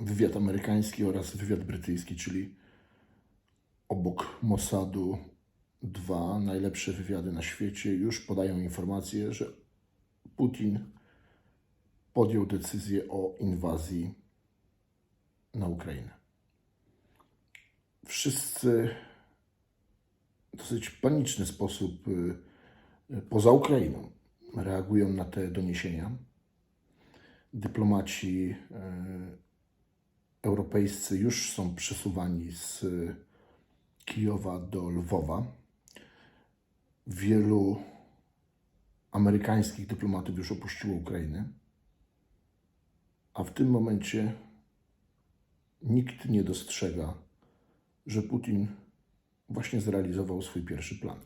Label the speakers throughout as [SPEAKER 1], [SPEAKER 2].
[SPEAKER 1] wywiad amerykański oraz wywiad brytyjski, czyli obok Mossadu dwa najlepsze wywiady na świecie już podają informację, że Putin podjął decyzję o inwazji na Ukrainę. Wszyscy w dosyć paniczny sposób y, poza Ukrainą reagują na te doniesienia. Dyplomaci y, europejscy już są przesuwani z Kijowa do Lwowa. Wielu amerykańskich dyplomatów już opuściło Ukrainę, a w tym momencie nikt nie dostrzega, że Putin właśnie zrealizował swój pierwszy plan.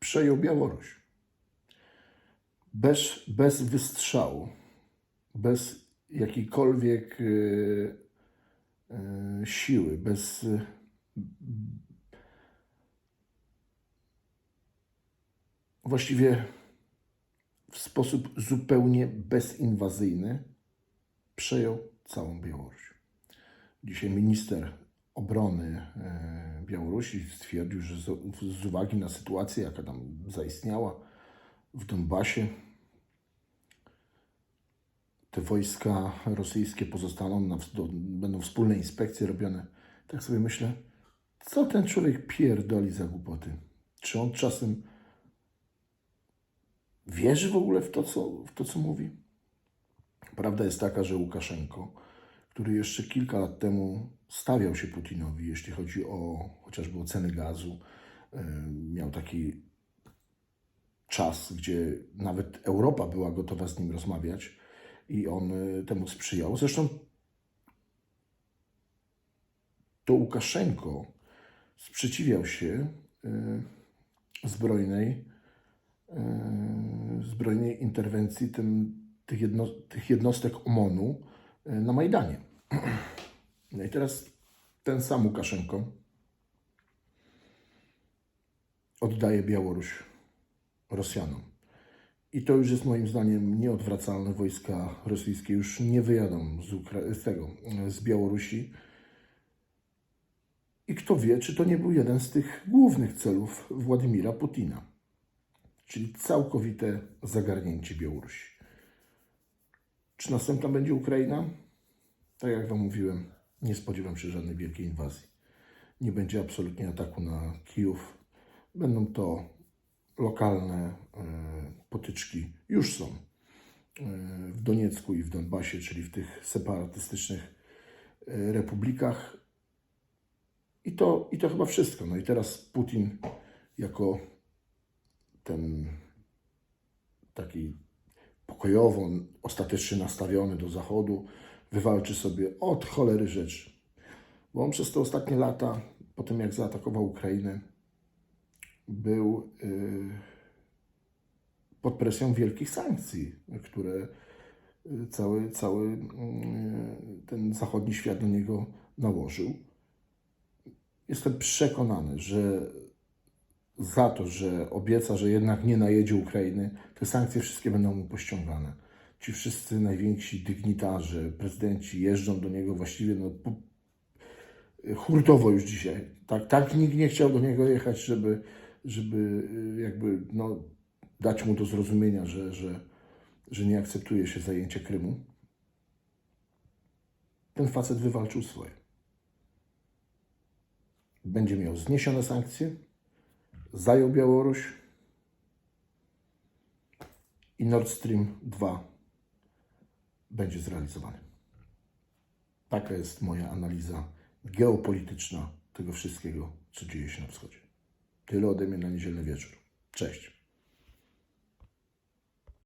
[SPEAKER 1] Przejął Białoruś. Bez, bez wystrzału, bez jakiejkolwiek y, y, siły, bez y, właściwie w sposób zupełnie bezinwazyjny przejął całą Białoruś. Dzisiaj minister obrony Białorusi stwierdził, że z uwagi na sytuację, jaka tam zaistniała w Donbasie, te wojska rosyjskie pozostaną, na, będą wspólne inspekcje robione. Tak sobie myślę, co ten człowiek pierdoli za głupoty? Czy on czasem wierzy w ogóle w to, co, w to, co mówi? Prawda jest taka, że Łukaszenko, który jeszcze kilka lat temu stawiał się Putinowi, jeśli chodzi o chociażby o ceny gazu, e, miał taki czas, gdzie nawet Europa była gotowa z nim rozmawiać i on e, temu sprzyjał. Zresztą to Łukaszenko sprzeciwiał się e, zbrojnej, zbrojnej interwencji tym, tych, jedno, tych jednostek OMON-u na Majdanie. No i teraz ten sam Łukaszenko oddaje Białoruś Rosjanom. I to już jest moim zdaniem nieodwracalne. Wojska rosyjskie już nie wyjadą z, Ukra- z tego, z Białorusi. I kto wie, czy to nie był jeden z tych głównych celów Władimira Putina, czyli całkowite zagarnięcie Białorusi. Czy następna będzie Ukraina? Tak jak Wam mówiłem, nie spodziewam się żadnej wielkiej inwazji. Nie będzie absolutnie ataku na Kijów. Będą to lokalne e, potyczki. Już są e, w Doniecku i w Donbasie, czyli w tych separatystycznych e, republikach. I to, I to chyba wszystko. No i teraz Putin jako ten taki pokojowo, ostatecznie nastawiony do Zachodu, wywalczy sobie od cholery rzeczy. Bo on przez te ostatnie lata, po tym jak zaatakował Ukrainę, był yy, pod presją wielkich sankcji, które yy, cały, cały yy, ten zachodni świat na niego nałożył. Jestem przekonany, że za to, że obieca, że jednak nie najedzie Ukrainy, te sankcje wszystkie będą mu pościągane. Ci wszyscy najwięksi dygnitarze, prezydenci jeżdżą do niego właściwie no, hurtowo już dzisiaj. Tak, tak nikt nie chciał do niego jechać, żeby, żeby y, jakby no, dać mu do zrozumienia, że, że, że nie akceptuje się zajęcia Krymu. Ten facet wywalczył swoje. Będzie miał zniesione sankcje, zajął Białoruś i Nord Stream 2 będzie zrealizowany. Taka jest moja analiza geopolityczna tego wszystkiego, co dzieje się na wschodzie. Tyle ode mnie na niedzielny wieczór. Cześć.